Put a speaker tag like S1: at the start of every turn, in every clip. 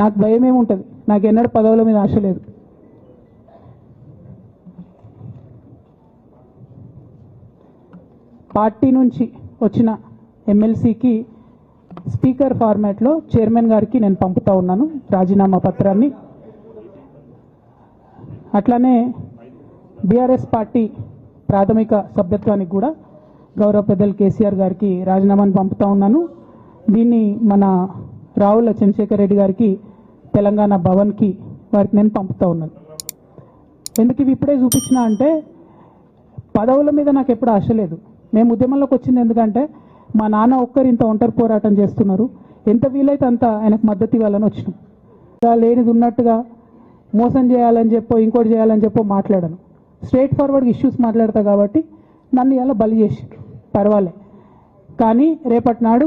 S1: నాకు భయం ఏముంటుంది నాకు ఎన్నడూ పదవుల మీద ఆశ లేదు. పార్టీ నుంచి వచ్చిన ఎమ్మెల్సీకి స్పీకర్ ఫార్మాట్లో చైర్మన్ గారికి నేను పంపుతా ఉన్నాను రాజీనామా పత్రాన్ని. అట్లానే బీఆర్ఎస్ పార్టీ ప్రాథమిక సభ్యత్వానికి కూడా గౌరవ పెద్దలు కేసీఆర్ గారికి రాజీనామాను పంపుతా ఉన్నాను. దీన్ని మన రావుల చంద్రశేఖర్ రెడ్డి గారికి తెలంగాణ భవన్కి వారికి నేను పంపుతా ఉన్నాను. ఎందుకు ఇవి ఇప్పుడే చూపించిన అంటే పదవుల మీద నాకు ఎప్పుడు ఆశ లేదు. మేము ఉద్యమంలోకి వచ్చింది ఎందుకంటే మా నాన్న ఒక్కరు ఇంత ఒంటరి పోరాటం చేస్తున్నారు. ఎంత వీలైతే అంత ఆయనకు మద్దతు ఇవ్వాలని వచ్చినాం. లేనిది ఉన్నట్టుగా మోసం చేయాలని చెప్పో ఇంకోటి చేయాలని చెప్పో మాట్లాడను. స్ట్రైట్ ఫార్వర్డ్ ఇష్యూస్ మాట్లాడతా కాబట్టి నన్ను ఇలా బలి చేసి పర్వాలే. కానీ రేపటి నాడు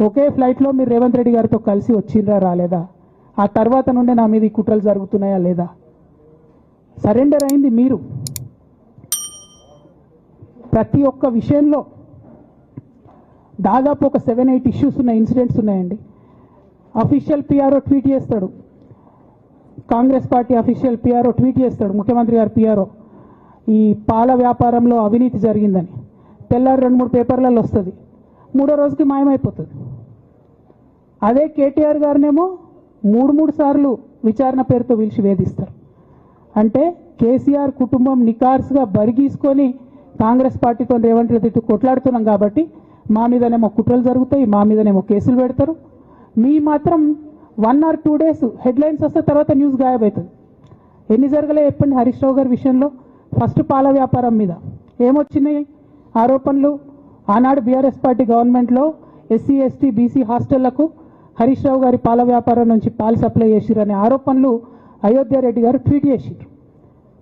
S1: ఒకే ఫ్లైట్లో మీరు రేవంత్ రెడ్డి గారితో కలిసి వచ్చిండ్రా రాలేదా? ఆ తర్వాత నుండే నా మీద ఈ కుట్రలు జరుగుతున్నాయా లేదా? సరెండర్ అయింది మీరు. ప్రతి ఒక్క విషయంలో దాదాపు ఒక సెవెన్ ఎయిట్ ఇష్యూస్ ఉన్న ఇన్సిడెంట్స్ ఉన్నాయండి. అఫీషియల్ పిఆర్ఓ ట్వీట్ చేస్తాడు. Congress party official PRO tweet చేస్తాడు. ముఖ్యమంత్రి గారు పిఆర్ఓ ఈ పాల వ్యాపారంలో అవినీతి జరిగిందని. తెల్లారి రెండు మూడు పేపర్లలో వస్తుంది. మూడో రోజుకి మాయమైపోతుంది. అదే కేటీఆర్ గారినేమో మూడు మూడు సార్లు విచారణ పేరుతో పిలిచి వేధిస్తారు. అంటే కేసీఆర్ కుటుంబం నికార్స్గా బరిగీసుకొని కాంగ్రెస్ పార్టీతో రేవంత్ రెడ్డి కొట్లాడుతున్నాం కాబట్టి మా మీదనేమో కుట్రలు జరుగుతాయి మా మీదనేమో కేసులు పెడతారు. మీ మాత్రం one or two days headlines వస్తే తర్వాత న్యూస్ గాయబవుతుంది ఎన్ని జరగలే చెప్పండి హరీష్ రావు గారి విషయంలో? ఫస్ట్ పాల వ్యాపారం మీద. ఏమొచ్చినాయి? ఆరోపణలు? ఆనాడు బీఆర్ఎస్ పార్టీ గవర్నమెంట్లో ఎస్సీ ఎస్టీ బీసీ హాస్టళ్ళకు హరీష్ రావు గారి పాల వ్యాపారం నుంచి పాలు సప్లై చేసిరనే ఆరోపణలు అయోధ్య రెడ్డి గారు ట్వీట్ చేసిరు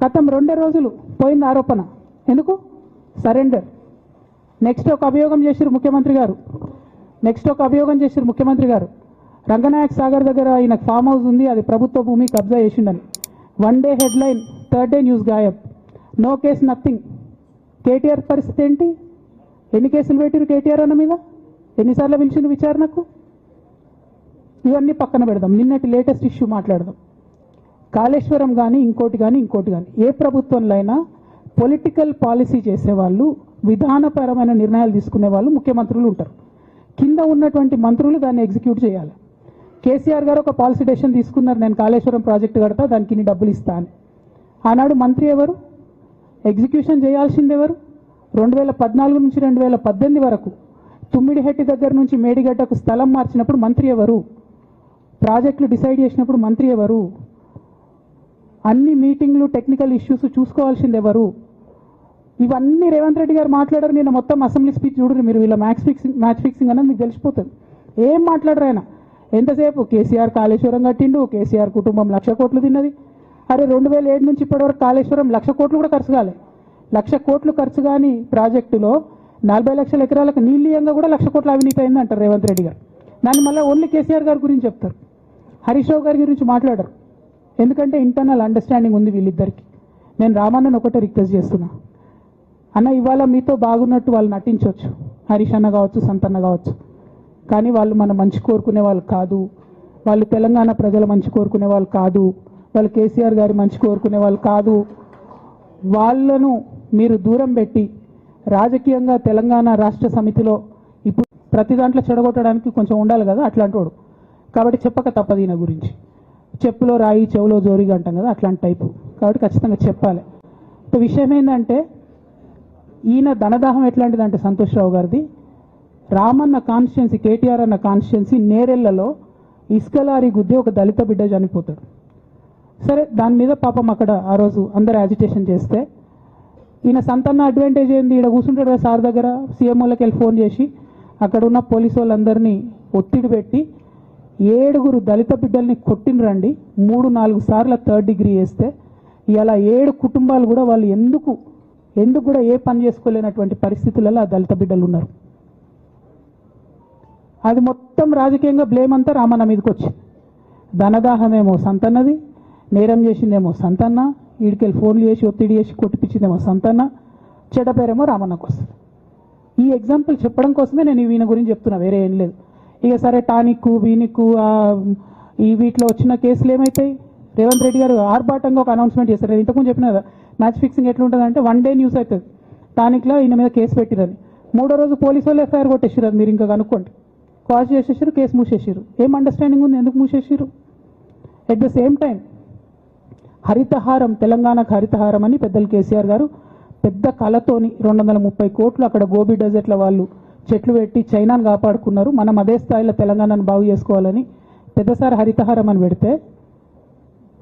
S1: గతం రెండే రోజులు పోయింది ఆరోపణ. ఎందుకు? సరెండర్. నెక్స్ట్ ఒక అభియోగం చేసిరు ముఖ్యమంత్రి గారు. నెక్స్ట్ ఒక అభియోగం చేసిరు ముఖ్యమంత్రి గారు. రంగనాయక్ సాగర్ దగ్గర ఆయన ఫామ్ హౌస్ ఉంది అది ప్రభుత్వ భూమి కబ్జా చేసిండని. One day headline third day news గాయబ్. No case nothing. KTR పరిస్థితి ఏంటి? ఎన్ని కేసులు పెట్టిరు కేటీఆర్ అన్న మీద? ఎన్నిసార్లు పిలిచిండు విచారణకు? ఇవన్నీ పక్కన పెడదాం. నిన్నటి లేటెస్ట్ ఇష్యూ మాట్లాడదాం. కాళేశ్వరం కానీ ఇంకోటి కానీ ఇంకోటి కానీ ఏ ప్రభుత్వంలో అయినా పొలిటికల్ పాలసీ చేసేవాళ్ళు విధానపరమైన నిర్ణయాలు తీసుకునే వాళ్ళు ముఖ్యమంత్రులు ఉంటారు. కింద ఉన్నటువంటి మంత్రులు దాన్ని ఎగ్జిక్యూట్ చేయాలి. కేసీఆర్ గారు ఒక పాలసీ డెసిషన్ తీసుకున్నారు. నేను కాళేశ్వరం ప్రాజెక్టు కడతా దానికి ఇన్ని డబ్బులు ఇస్తా అని. ఆనాడు మంత్రి ఎవరు? ఎగ్జిక్యూషన్ చేయాల్సింది ఎవరు? రెండు వేల పద్నాలుగు నుంచి రెండు వేల పద్దెనిమిది వరకు తుమ్మిడిహెట్టి దగ్గర నుంచి మేడిగడ్డకు స్థలం మార్చినప్పుడు మంత్రి ఎవరు? ప్రాజెక్టులు డిసైడ్ చేసినప్పుడు మంత్రి ఎవరు? అన్ని మీటింగ్లు టెక్నికల్ ఇష్యూస్ చూసుకోవాల్సింది ఎవరు? ఇవన్నీ రేవంత్ రెడ్డి గారు మాట్లాడారు నేను మొత్తం అసెంబ్లీ స్పీచ్ చూడరు మీరు వీళ్ళ మ్యాచ్ ఫిక్సింగ్ మ్యాచ్ ఫిక్సింగ్ అనేది మీకు తెలిసిపోతుంది. ఏం మాట్లాడరు ఆయన? ఎంతసేపు? కేసీఆర్ కాళేశ్వరం కట్టిండు కేసీఆర్ కుటుంబం లక్ష కోట్లు తిన్నది. అరే రెండు వేల ఏడు నుంచి ఇప్పటివరకు కాళేశ్వరం లక్ష కోట్లు కూడా ఖర్చు కాలే. లక్ష కోట్లు ఖర్చు కాని ప్రాజెక్టులో నలభై లక్షల ఎకరాలకు నీళ్ళీయంగా కూడా లక్ష కోట్ల అవినీతి అయింది అంటారు రేవంత్ రెడ్డి గారు. దాన్ని మళ్ళీ ఓన్లీ కేసీఆర్ గారి గురించి చెప్తారు. హరీష్ రావు గారి గురించి మాట్లాడరు. ఎందుకంటే ఇంటర్నల్ అండర్స్టాండింగ్ ఉంది వీళ్ళిద్దరికి. నేను రామన్నను ఒకటే రిక్వెస్ట్ చేస్తున్నా. అన్న ఇవాళ మీతో బాగున్నట్టు వాళ్ళు నటించవచ్చు హరీష్ అన్న కావచ్చు సంతన్న కావచ్చు. కానీ వాళ్ళు మన మంచి కోరుకునే వాళ్ళు కాదు. వాళ్ళు తెలంగాణ ప్రజల మంచి కోరుకునే వాళ్ళు కాదు. వాళ్ళు కేసీఆర్ గారి మంచి కోరుకునే వాళ్ళు కాదు. వాళ్ళను మీరు దూరం పెట్టి రాజకీయంగా తెలంగాణ రాష్ట్ర సమితిలో ఇప్పుడు ప్రతి దాంట్లో చెడగొట్టడానికి కొంచెం ఉండాలి కదా అట్లాంటి వాడు కాబట్టి చెప్పక తప్పదు ఈయన గురించి. చెప్పులో రాయి చెవులో జోరిగా అంటాం కదా అట్లాంటి టైపు. కాబట్టి ఖచ్చితంగా చెప్పాలి. ఇప్పుడు విషయం ఏంటంటే ఈయన ధనదాహం ఎట్లాంటిదంటే సంతోష్ రావు గారిది రామన్న కాన్స్టిట్యున్సీ కేటీఆర్ అన్న కాన్స్టిట్యున్సీ నేరెళ్ళలో ఇసుకలారి గుద్ది ఒక దళిత బిడ్డ చనిపోతాడు. సరే దాని మీద పాపం అక్కడ ఆ రోజు అందరు యాజిటేషన్ చేస్తే ఈయన సంతన్న అడ్వాంటేజ్ ఏంది? ఈడ కూర్చుంటాడు కదా సార్ దగ్గర సీఎంఓలకి వెళ్ళి ఫోన్ చేసి అక్కడ ఉన్న పోలీసు వాళ్ళందరినీ ఒత్తిడి పెట్టి ఏడుగురు దళిత బిడ్డల్ని కొట్టినరండి మూడు నాలుగు సార్లు థర్డ్ డిగ్రీ వేస్తే ఇలా ఏడు కుటుంబాలు కూడా వాళ్ళు ఎందుకు ఎందుకు కూడా ఏ పని చేసుకోలేనటువంటి పరిస్థితులలో ఆ దళిత బిడ్డలు ఉన్నారు. అది మొత్తం రాజకీయంగా బ్లేమ్ అంతా రామన్న మీదకి వచ్చింది. ధనదాహమేమో సంతన్నది నేరం చేసిందేమో సంతన్న వీడికెళ్ళి ఫోన్లు చేసి ఒత్తిడి చేసి కొట్టిపించిందేమో సంతన్న చెడ్డ పేరేమో రామన్నకు వస్తుంది. ఈ ఎగ్జాంపుల్ చెప్పడం కోసమే నేను ఈయన గురించి చెప్తున్నా వేరే ఏం లేదు. ఇక సరే టానిక్ వీనిక్ ఈ వీటిలో వచ్చిన కేసులు ఏమవుతాయి రేవంత్ రెడ్డి గారు ఆర్భాటంగా ఒక అనౌన్స్మెంట్ చేస్తారు నేను ఇంతకుముందు చెప్పిన కదా మ్యాచ్ ఫిక్సింగ్ ఎట్లుంటుంది అంటే వన్ డే న్యూస్ అవుతుంది. టానిక్లో ఈయన మీద కేసు పెట్టిరని. మూడో రోజు పోలీసు వాళ్ళు ఎఫ్ఐఆర్ కొట్టేసారు అది మీరు ఇంకా కనుక్కోండి. కాల్ చేసేసారు కేసు మూసేసారు ఏం అండర్స్టాండింగ్ ఉంది? ఎందుకు మూసేసారు at the same time Harithaharam తెలంగాణకు హరితహారం అని పెద్దలు కేసీఆర్ గారు పెద్ద కళతోని రెండు వందల ముప్పై కోట్లు అక్కడ గోబీ డెజర్ట్ల వాళ్ళు చెట్లు పెట్టి చైనాను కాపాడుకున్నారు. మనం అదే స్థాయిలో తెలంగాణను బాగు చేసుకోవాలని పెద్దసారి హరితహారం అని పెడితే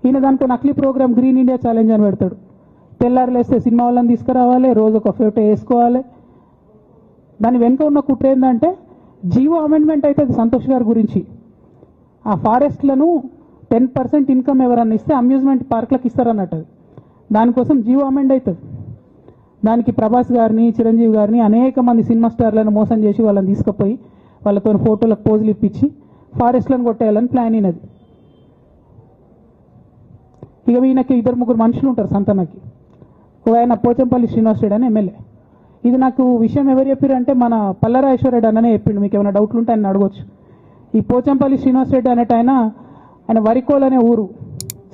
S1: ఈయన దానికి నకిలీ ప్రోగ్రామ్ గ్రీన్ ఇండియా ఛాలెంజ్ అని పెడతాడు. తెల్లారులు వేస్తే సినిమా వాళ్ళని తీసుకురావాలి రోజు ఒక ఫోటో వేసుకోవాలి. దాని వెనుక ఉన్న కుట్ర ఏంటంటే జీవో అమెండ్మెంట్ అవుతుంది సంతోష్ గారి గురించి. ఆ ఫారెస్ట్లను టెన్ పర్సెంట్ ఇన్కమ్ ఎవరన్నా ఇస్తే అమ్యూజ్మెంట్ పార్క్లకు ఇస్తారన్నట్టు. దానికోసం జీవో అమెండ్ అవుతుంది దానికి ప్రభాస్ గారిని చిరంజీవి గారిని అనేక మంది సినిమా స్టార్లను మోసం చేసి వాళ్ళని తీసుకుపోయి వాళ్ళతో ఫోటోలకు పోజులు ఇప్పించి ఫారెస్ట్లను కొట్టేయాలని ప్లాన్ అయినది ఇక ఈయనకి ఇద్దరు ముగ్గురు మనుషులు ఉంటారు సంతనకి. ఒక ఆయన పోచంపల్లి శ్రీనివాస్ అని ఎమ్మెల్యే. ఇది నాకు విషయం ఎవరు చెప్పారంటే మన పల్లరాజేశ్వరరెడ్డి అన్ననే చెప్పిండు. మీకు ఏమైనా డౌట్లు ఉంటే ఆయన అడగొచ్చు. ఈ పోచంపల్లి శ్రీనివాస్ రెడ్డి అనేట ఆయన ఆయన వరికోల్ అనే ఊరు.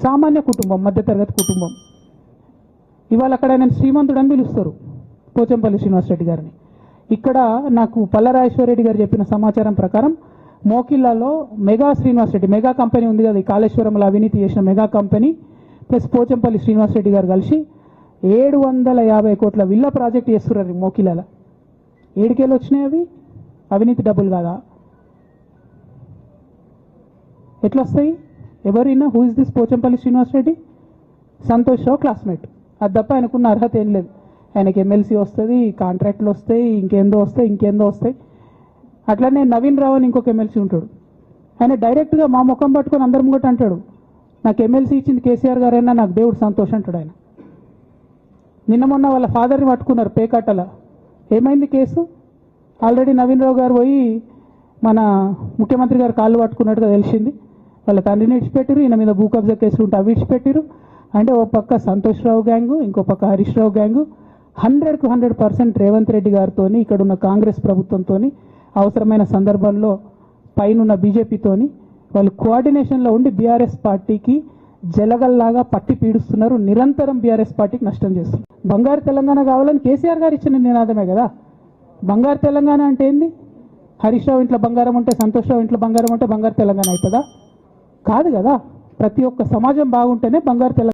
S1: సామాన్య కుటుంబం మధ్యతరగతి కుటుంబం. ఇవాళ అక్కడ ఆయన శ్రీమంతుడు అని పిలుస్తారు. పోచంపల్లి శ్రీనివాస్ రెడ్డి గారిని. ఇక్కడ నాకు పల్లరాజేశ్వరరెడ్డి గారు చెప్పిన సమాచారం ప్రకారం మోకిల్లాలో mega Srinivas Reddy mega company ఉంది కదా కాళేశ్వరంలో అవినీతి చేసిన mega company plus Pochampally Srinivas Reddy గారు కలిసి ఏడు వందల యాభై కోట్ల విల్ల ప్రాజెక్ట్ చేస్తున్నారు ఈ మోకిలాల ఏడుకేళ్ళు వచ్చినాయి అవి? అవినీతి డబ్బులు కాదా? ఎట్లా వస్తాయి ఎవరైనా who is this Pochampally Srinivas Reddy? Santosh Rao classmate అది తప్ప ఆయనకున్న అర్హత ఏం లేదు. ఆయనకి ఎమ్మెల్సీ వస్తుంది కాంట్రాక్ట్లు వస్తాయి ఇంకేందో వస్తాయి ఇంకేందో వస్తాయి. అట్లనే నవీన్ రావు అని ఇంకొక ఎమ్మెల్సీ ఉంటాడు. ఆయన డైరెక్ట్గా మా ముఖం పట్టుకొని అందరి ముంగట అంటాడు నాకు ఎమ్మెల్సీ ఇచ్చింది కేసీఆర్ గారైనా నాకు దేవుడు సంతోషం అంటాడు ఆయన. నిన్న మొన్న వాళ్ళ ఫాదర్ని పట్టుకున్నారు పేకాటల. ఏమైంది కేసు? ఆల్రెడీ నవీన్ రావు గారు పోయి మన ముఖ్యమంత్రి గారు కాళ్ళు పట్టుకున్నట్టుగా తెలిసింది. వాళ్ళ తండ్రిని ఇడిచిపెట్టిరు ఈయన మీద భూ కబ్జా కేసులు ఉంటే అవి ఇడిచిపెట్టిరు అంటే ఓ పక్క సంతోష్ రావు గ్యాంగు ఇంకో పక్క హరీష్ రావు గ్యాంగు. హండ్రెడ్కు హండ్రెడ్ పర్సెంట్ రేవంత్ రెడ్డి గారితో ఇక్కడ ఉన్న కాంగ్రెస్ ప్రభుత్వంతో అవసరమైన సందర్భంలో పైనున్న బీజేపీతోని వాళ్ళు కోఆర్డినేషన్లో ఉండి బీఆర్ఎస్ పార్టీకి జలగల్లాగా పట్టి పీడుస్తున్నారు. నిరంతరం బీఆర్ఎస్ పార్టీకి నష్టం చేస్తున్నారు. బంగారు తెలంగాణ కావాలని కేసీఆర్ గారు ఇచ్చిన నినాదమే కదా. బంగారు తెలంగాణ అంటే ఏంది? హరీష్ రావు ఇంట్లో బంగారం ఉంటే సంతోష్ రావు ఇంట్లో బంగారం ఉంటే బంగారు తెలంగాణ అవుతుందా? కాదు కదా. ప్రతి ఒక్క సమాజం బాగుంటేనే బంగారు తెలంగాణ